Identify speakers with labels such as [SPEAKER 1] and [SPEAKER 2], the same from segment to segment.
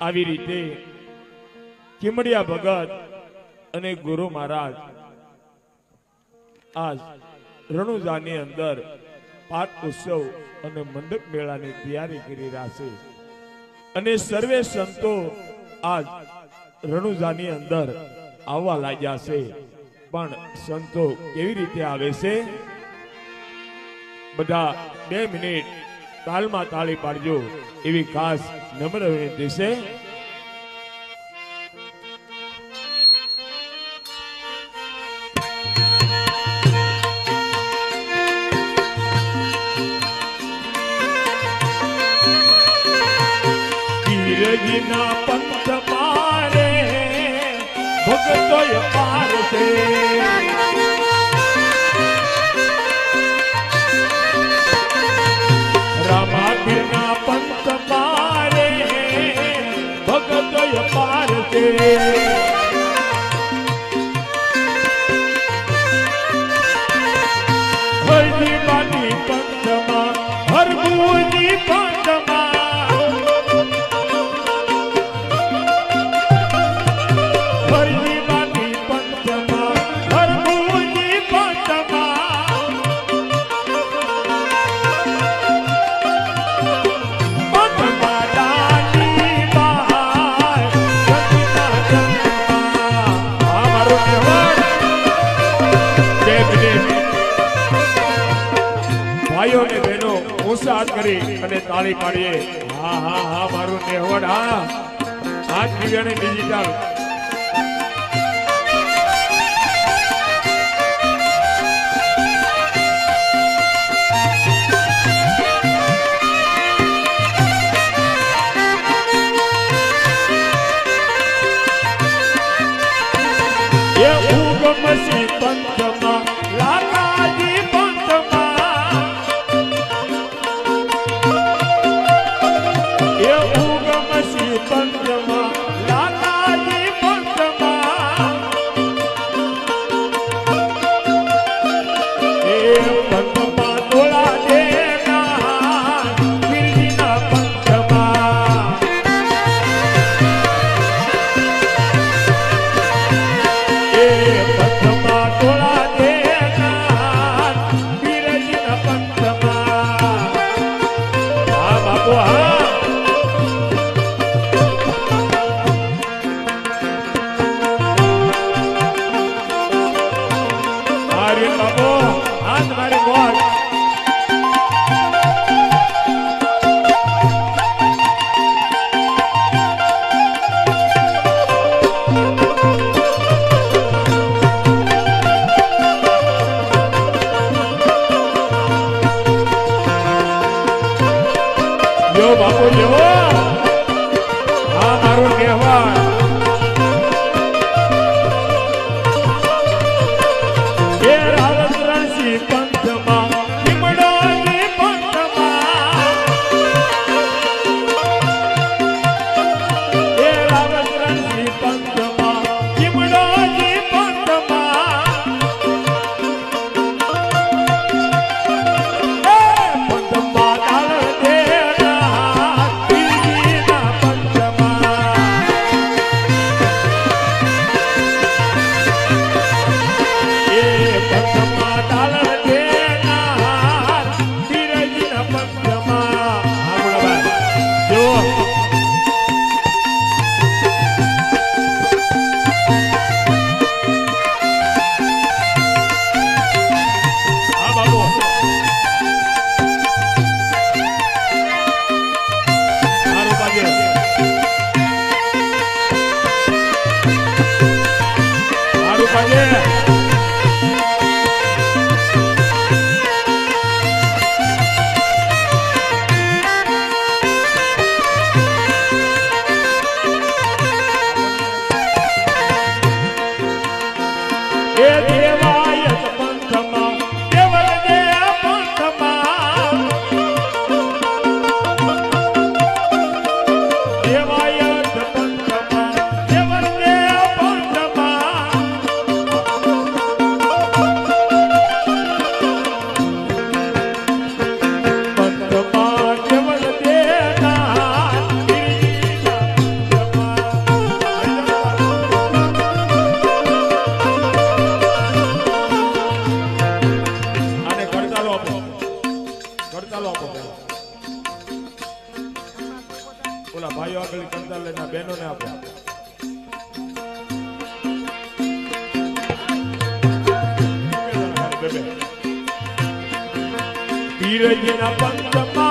[SPEAKER 1] આવી રીતે કિમડિયા ભગત અને ગુરુ મહારાજ આજ રણુજાની અંદર પાઠ ઉત્સવ અને મંડપ મેળાની તૈયારી કરી રહ્યા અને સર્વે સંતો આજ રણુજાની અંદર આવવા લાગ્યા છે. પણ સંતો કેવી રીતે આવે છે? બધા બે મિનિટ તાલમાં તાળી પાડજો. એવી ખાસ નમ્ર વિનંતી છે. ગીરજીના પંથ મારે ભગતોય ભગતોય પાર છે હાથ કરી અને તાળી પાડીએ. હા હા હા, મારું નેહવડ, હા. હાથ દિવ્યાની ડિજિટલ એ બાપુ યો ગડતાલો આપો પેલા
[SPEAKER 2] ઓલા ભાઈઓ આગળ ગડતાલ લઈને બહેનોને આપો.
[SPEAKER 1] પીરજ ના પંચમા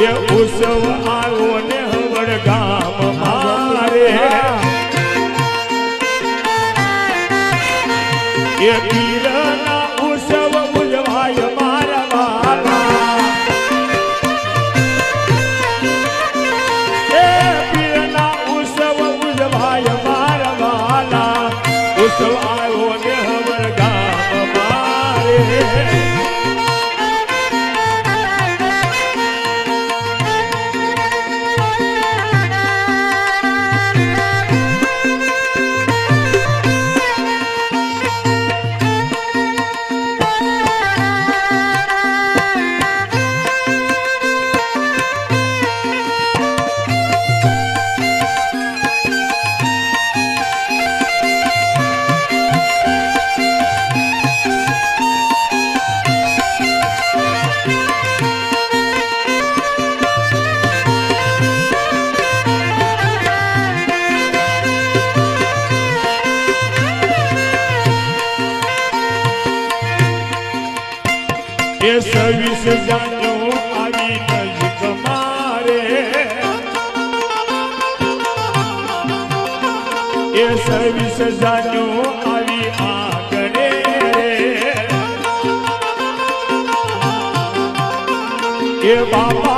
[SPEAKER 2] એ ઉત્સવ આવ્યો ને હવડ ગામ મારે. એ પીરના ઉત્સવ ઉજવાય મારા વાલા એ પીરના ઉત્સવ ઉજવાય મારા વાલા ઉત્સવ એ સવિસ જાજો આવી નજીક મારે.
[SPEAKER 1] એ સવિસ જાજો આવી આગળે એ બાપા